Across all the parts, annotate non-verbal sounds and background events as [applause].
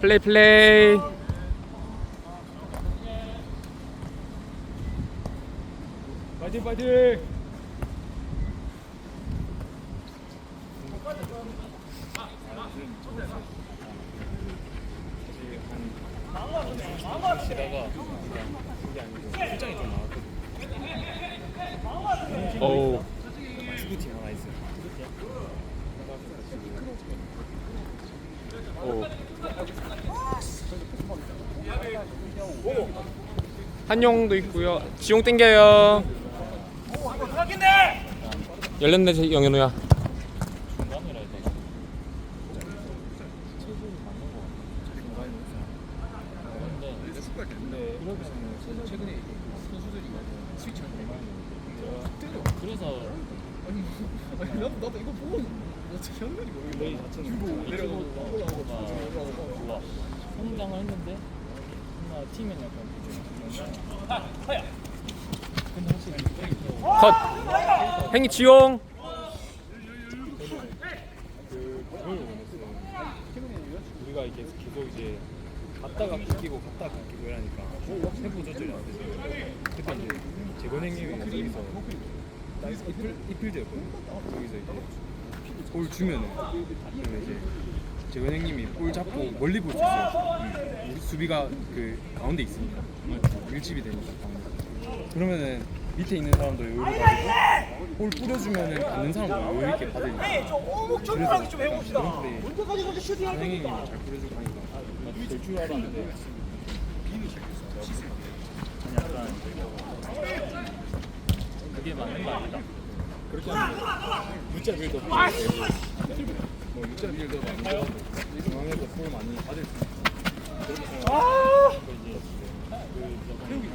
플레이 플레이. 파이팅 파이팅 오. 한용도 있고요. 지용 땡겨요. 열렸네 제- 영현우야. 중간이라 해야 되나? 체중이 맞는 거 같아 중간이 근데 근데 이러면은 최근에 이게 선수들이 스위치 하는 거 많이 그래서 아니 나도 나도 이거 보고 어떻게 했는지 모르겠네. 저희 자체는 내려가고 올라가고 올라가고 좋아 성장을 했는데 뭔가 팀은 약간 이제 근데 확실히 이게 컷. 행이 지용. 우리가 이게 계속 이제 갔다가 바뀌고 갔다가 바뀌고 이러니까 세부 조절이 안 되죠. 그때 이제 재건 행님이 여기서 이필 이필드였거든요. 여기서 이제 볼 주면은 그러면 이제 재건 행님이 볼 잡고 멀리 볼 수 있어요. 음. 우리 수비가 그 가운데 있으니까 밀집이 되니까 가운데. 그러면은 밑에 있는 사람도 여유를 가지고 볼 뿌려주면은 받는 사람도 여유 있게 받으니까. 그래서 좀 해봅시다. 선생님이 잘 뿌려주고 하니까. 될줄 알았는데. 약간 그게 맞는 거 아니다. 그렇게 하면 문자 빌더 뭐 문자 빌더 많이 하고 중앙에서 볼 많이 받을 수 있어. 그렇게 생각하고 이제 그 태우기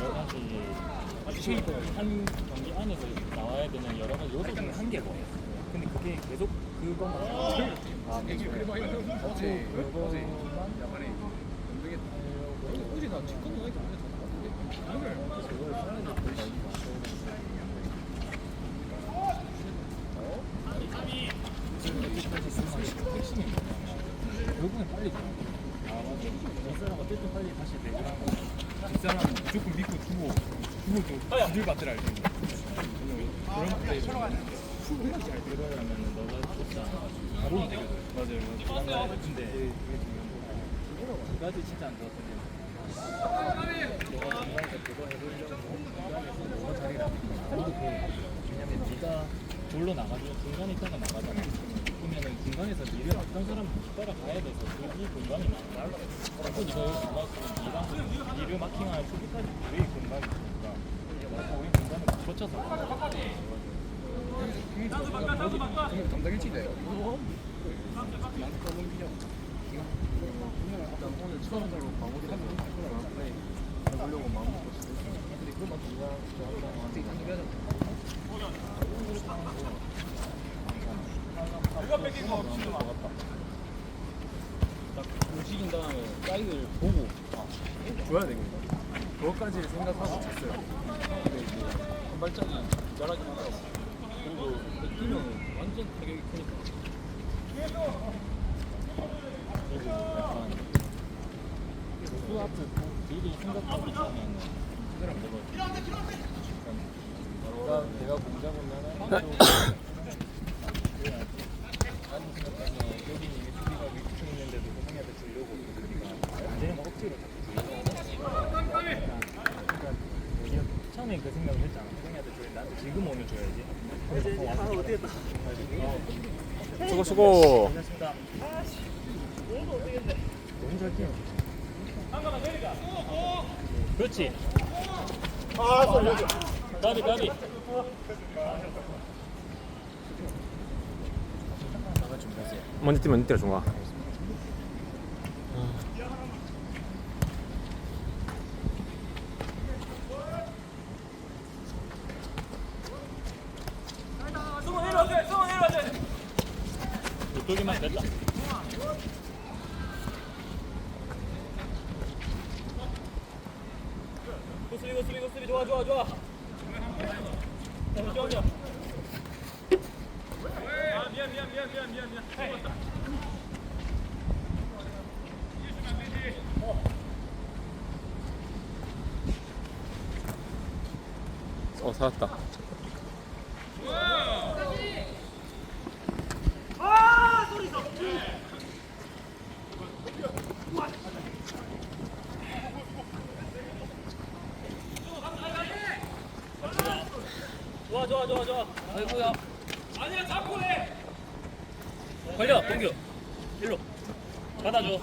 여러 가지 한 경기 안에서 나와야 되는 여러 가지 요소들은 뭐. 근데 그게 계속 그것만 아, 어제 어제 그거만 야간에 운동에 어제 나 나가기 전에 다 나갔는데 결국엔 빨리 들어가. 아 맞아. 뒷사람 어쨌든 빨리 다시 내주라는 거. 뒷사람은 무조건 믿고 주고 지들 받더라 이렇게. 그런 플레이. 충분히 잘 들어가려면 너가 진짜 바로 되거든. 맞아요 맞아요. 근데. 두 가지 진짜 안 게. 너가 중간에서 그거 해보려고 중간에서 너가 자리 잡히니까 너도 그 왜냐면 네가 졸로 나가면 중간에 있다가 나가잖아 그러면은 중간에서 니를 어떤 사람 따라 가야 돼서 그이 공간이 많아 또 네가 여기 나갔으면 니랑 니를 마킹할 수비까지 우리 공간이 있으니까 담당 일치다 이거 그것만 누가 저한테 단독 하잖아 딱 움직인 다음에 사이드를 보고 아, 줘야 되거든 그것까지 생각하고 쳤어요. 근데 이제 한 발짝이 자라긴 하더라고 그리고 뛰면 완전 타격이 크니까. 그리고 약간 그 앞을 미리 생각하고 있으면 그대로 안 되거든 내가, 내가 공 잡으면은 나는 생각해서 여기 이미 수비가 위축 있는데도 호성이한테 주려고 그러니까 안 되는 거 억지로 자꾸 주려고 그러니까 우리가 처음에 그 생각을 했잖아. 호성이한테 줘야 나한테 지금 오늘 줘야지. 그래서 아 어떻게 했다? 수고 수고. 고맙습니다. 너무 잘 뛰어. 그렇지 가비 가비. 먼저 뛰면 뛰어 중아. 이쪽에만 됐다. 수비 수비 수비. 좋아 좋아 좋아 잠시만요 아 미안 미안 미안 미안 미안 미안 어 살았다. 좋아 좋아 아이고야. 아니야 잡고 해. 걸려 동규. 일로. 받아줘.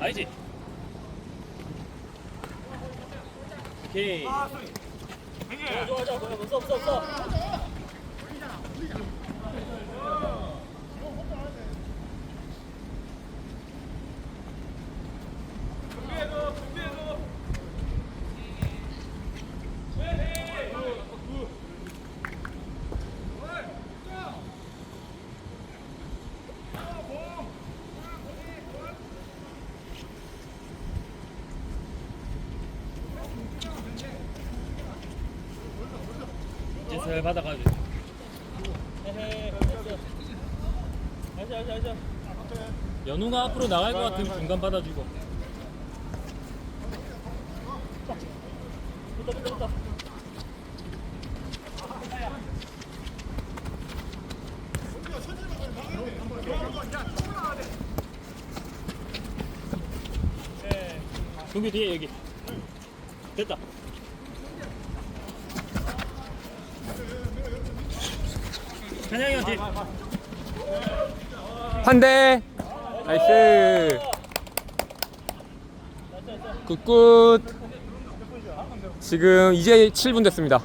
알지? 오케이. 좋아 좋아 좋아 없어 없어 없어 이제 슬 받아가지고 헤헤 알자 알자 알자 연우가 앞으로 나갈 것 같으면 중간 받아주고. 붙다 동규 뒤에 여기. 됐다 찬양이 형 뒤에 한 대. 나이스. 굿굿. 지금 이제 7분 됐습니다.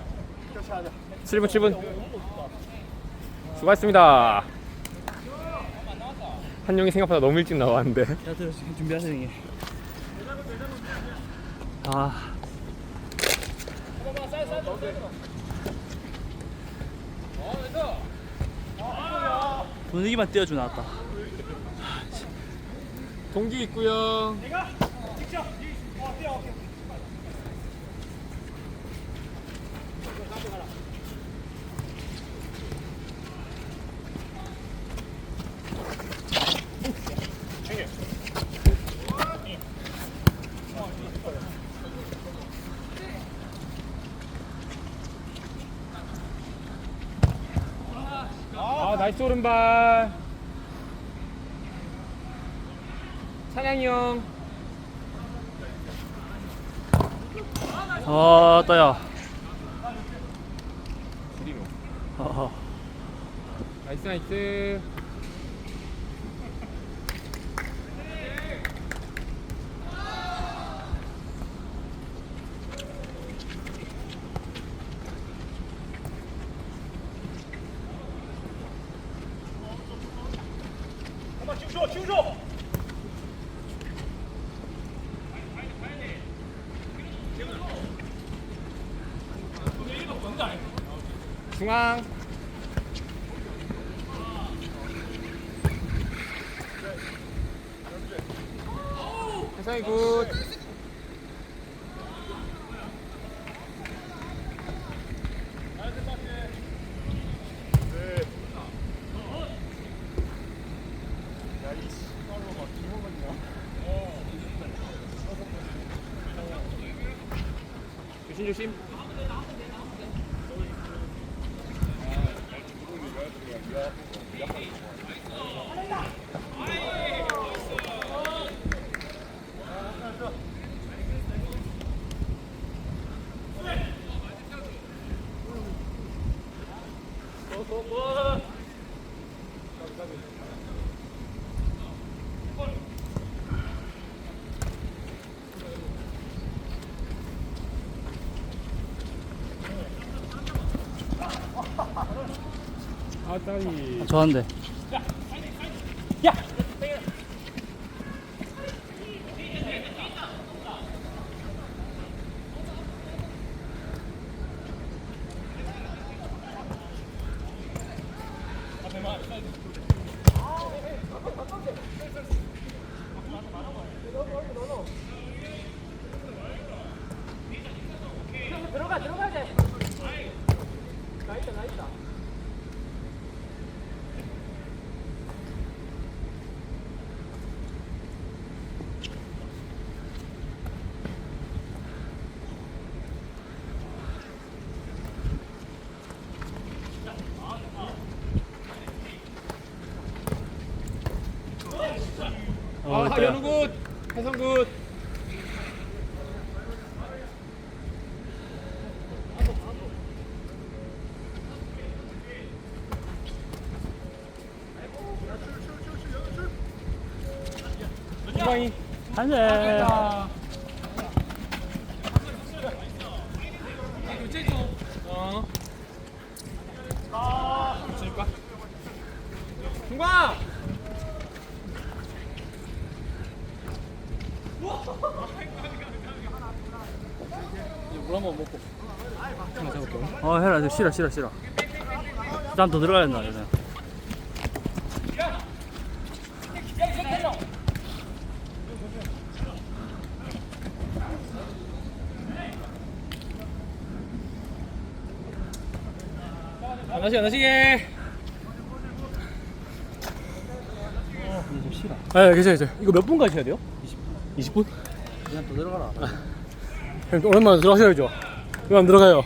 7분 7분. 수고하셨습니다. 한용이 생각보다 너무 일찍 나왔는데. 야, 들어 지금 준비하세요, 형님. 아. 분위기만 띄워주 나왔다. 동기 있고요. 아 나이스 오른발. 찬양이 형. 아, 따야. 아, 나이스 나이스. 중앙. 해성이 굿. 조심 조심. 아따이. 좋았는 아. 연우 굿. 해성 굿. 중앙이. 안 돼. 어. 줄까? 중광. 물 한번 먹고 하나 잡을게. 어, 해라. 저 싫어, 싫어, 싫어. 땀더 들어가야 된다, 이제. 하나씩 하나씩에. 아, 괜찮아, 괜찮아. 이거 몇 분까지 해야 돼요? 20분. 20분? 그냥 더 들어가라. 형, 오랜만에 들어가셔야죠. 왜안 들어가요?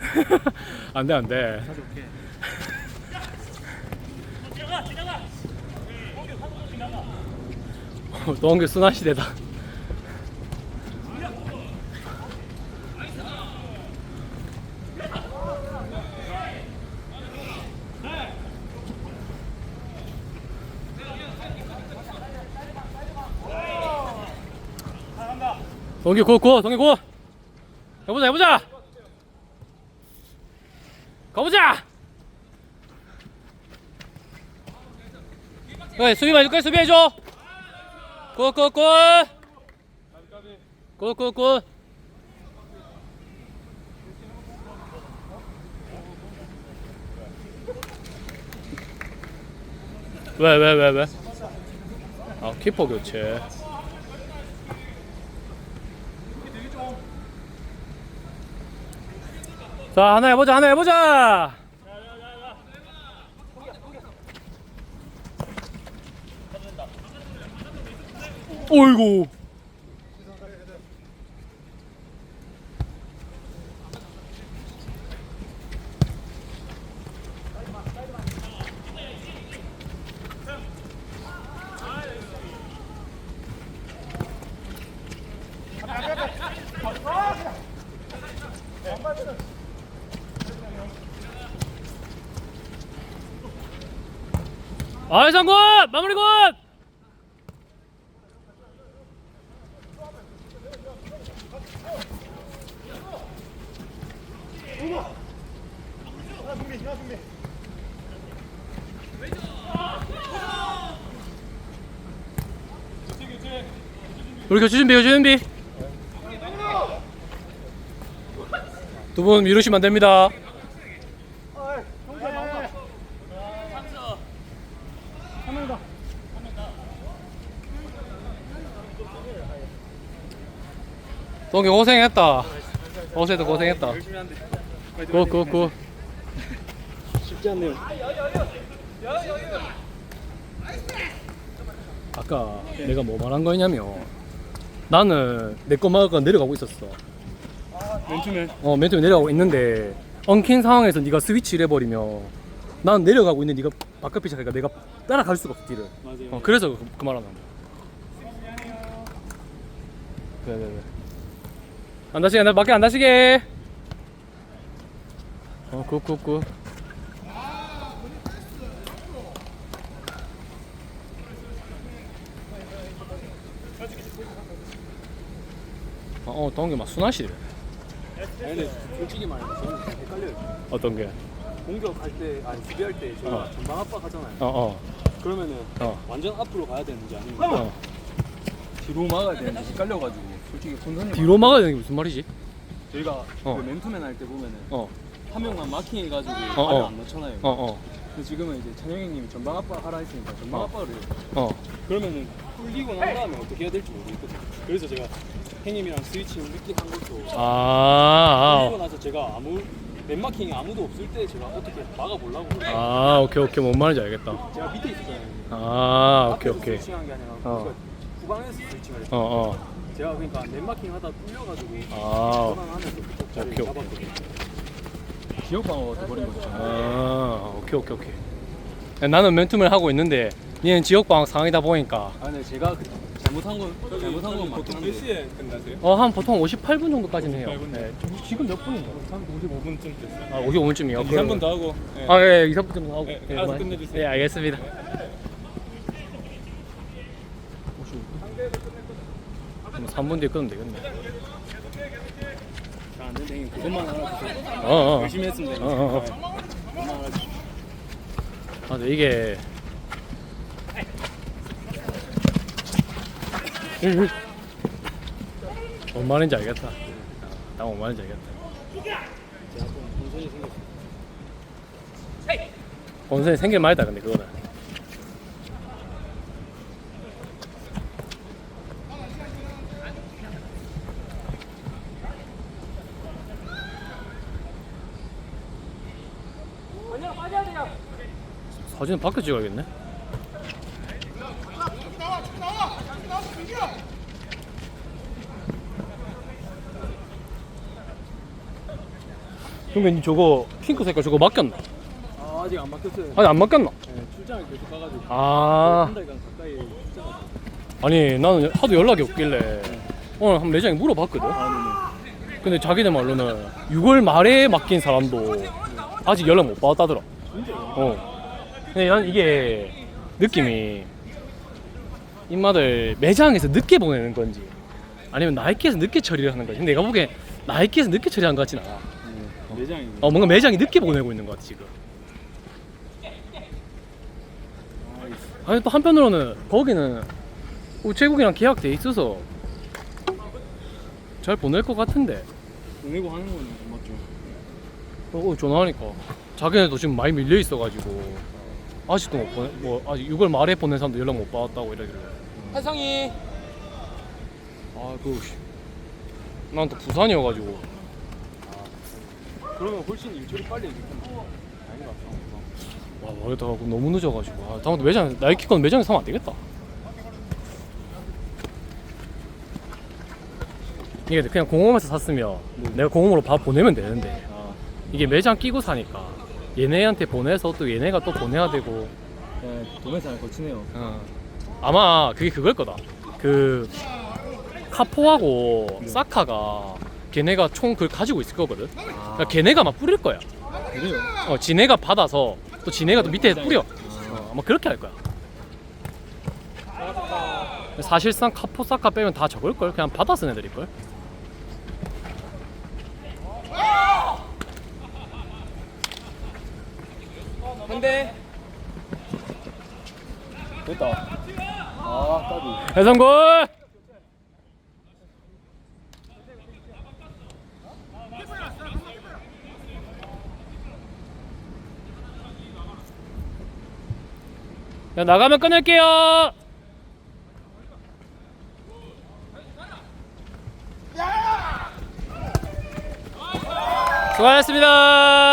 [laughs] 안 돼, 안 돼. 오케이. 어, 동계 순환 시대다. 동기 고, 고, 동기 고. 해보자, 해보자. 가보자. 그래, 수비 해줄까? 수비 해줘. 굿굿굿 굿굿굿 왜왜 왜 왜? 아 키퍼 교체 자 하나 해보자 하나 해보자. 어이구 아이상굿 마무리 굿 우리 교체 준비 교체 준비. 두 분 미루시면 안 됩니다 동기 고생했다 어제도 고생했다. 고고고 쉽지 않네요. 아까 내가 뭐 말한 거냐면 나는 내 거 막을까 내려가고 있었어 맨투맨. 어맨 처음에 내려가고 있는데 엉킨 상황에서 네가 스위치를 해버리면 난 내려가고 있는 네가 바깥 피치하니까 내가 따라갈 수가 없어 뒤를 맞아요. 어, 그래서 그, 그 말하는 거야 그래 그래 그래 안 다치게 나 밖에 안 다치게 어 굿굿굿 어, 어 동계 막 순하시래 아니 근데 솔직히 말해서 저는 헷갈려요. 어떤 게? 공격할 때 아니 수비할 때 저희가 어. 전방 압박 하잖아요. 어어 그러면은 어. 완전 앞으로 가야 되는지 아니면 어. 뒤로 막아야 되는지 헷갈려가지고 솔직히 본선이 뒤로 막아야 되는 게 무슨 말이지? 저희가 어. 그 맨투맨 할 때 보면은 어 한 명만 마킹해가지고 어, 발을 어. 안 넣잖아요. 어, 근데 지금은 이제 찬영이님이 전방 압박 하라 했으니까 전방 어. 압박을 해요. 어, 어. 그러면은 풀리고 난 다음에 어떻게 해야 될지 모르겠거든요. 그래서 제가 형님이랑 스위치 늦게 한 것도 아, 풀리고 나서 제가 아무 맨 마킹이 아무도 없을 때 제가 어떻게 막아보려고 아, 아, 오케이, 오케이, 뭔 말인지 알겠다. 제가 밑에 있었잖아요. 아, 오케이, 앞에서 오케이. 스위칭한 게 아니라 어. 그러니까 후방에서 스위칭을 했어요. 어, 어. 제가 그러니까 맨 마킹 하다 뚫려가지고 아, 전환하면서 그 자리를 오케이, 오케이. 잡았거든요. 지역 방어가 돼버린 거죠. 아, 오케이, 오케이, 오케이. 나는 맨투맨 하고 있는데 얘는 지역방학 상황이다 보니까 아 근데 제가 그 잘못한 건 잘못한 건 맞긴 한데 시에 끝나세요? 어 한 보통 58분 정도까지는 해요 58분 네. 지금 몇 분인가? 한 55분쯤 됐어요. 아 55분쯤이요? 2, 3분 더 하고. 예. 아, 예, 2, 3분쯤 하고. 네, 예, 알아서 그만. 끝내주세요. 예, 알겠습니다. 3분 뒤에 끊으면 되겠네. 형님 그것만 어, 어. 열심히 했으면 어, 어, 어. 그것만 알아주세요 아, 근데 이게. 뭔 말인지 알겠다. 나뭔 말인지 알겠다. 본선이 생겼어요 본선이 생길 말이다, 근데 그거는. 사진은 밖에 찍어야겠네. 형님 니 저거 핑크 색깔 저거 맡겼나? 아 아직 안 바뀌었어요 아니 안 맡겼나? 네, 출장을 계속 가가지고 아 한 달간 가까이 출장을 아니 나는 하도 연락이 없길래 오늘 한 매장에 물어봤거든 아 근데 자기네 말로는 6월 말에 맡긴 사람도 아직 연락 못 받았다더라 네네 진짜요? 어 근데 난 이게 느낌이 인마들 매장에서 늦게 보내는 건지 아니면 나이키에서 늦게 처리를 하는 건지. 근데 내가 보기엔 나이키에서 늦게 처리한 것 같진 않아. 네. 매장이 어 뭔가 매장이 늦게 보내고 있는 것 같아 지금. 아니 또 한편으로는 거기는 우체국이랑 계약돼 있어서 잘 보낼 것 같은데. 보내고 하는 거는 맞죠? 어, 전화하니까. 자기네도 지금 많이 밀려 있어가지고 아직도 못 보내 뭐 아직 6월 말에 보낸 사람도 연락 못 받았다고 이러길래. 한상이. 아그 난또 부산이어가지고. 그러면 훨씬 일처리 빨리 해줄 텐데 아닌가 와 모르겠다 너무 늦어가지고. 아 다음부터 매장 나이키 건 매장에서 사면 안 되겠다. 이게 그냥 공홈에서 샀으면 내가 공홈으로 바 보내면 되는데. 아. 이게 매장 끼고 사니까 얘네한테 보내서 또 얘네가 또 보내야 되고. 네, 도매사를 거치네요. 어. 아마 그게 그걸 거다. 그 카포하고 사카가 걔네가 총 그걸 가지고 있을 거거든. 아. 그러니까 걔네가 막 뿌릴 거야. 그래요? 어, 지네가 받아서 또 지네가 또 밑에 뿌려. 어, 아마 그렇게 할 거야. 사실상 카포 사카 빼면 다 적을 걸? 그냥 받아 쓴 애들일걸 한대. 됐다. 아 까비. 해성골! 야 나가면 끊을게요. 수고하셨습니다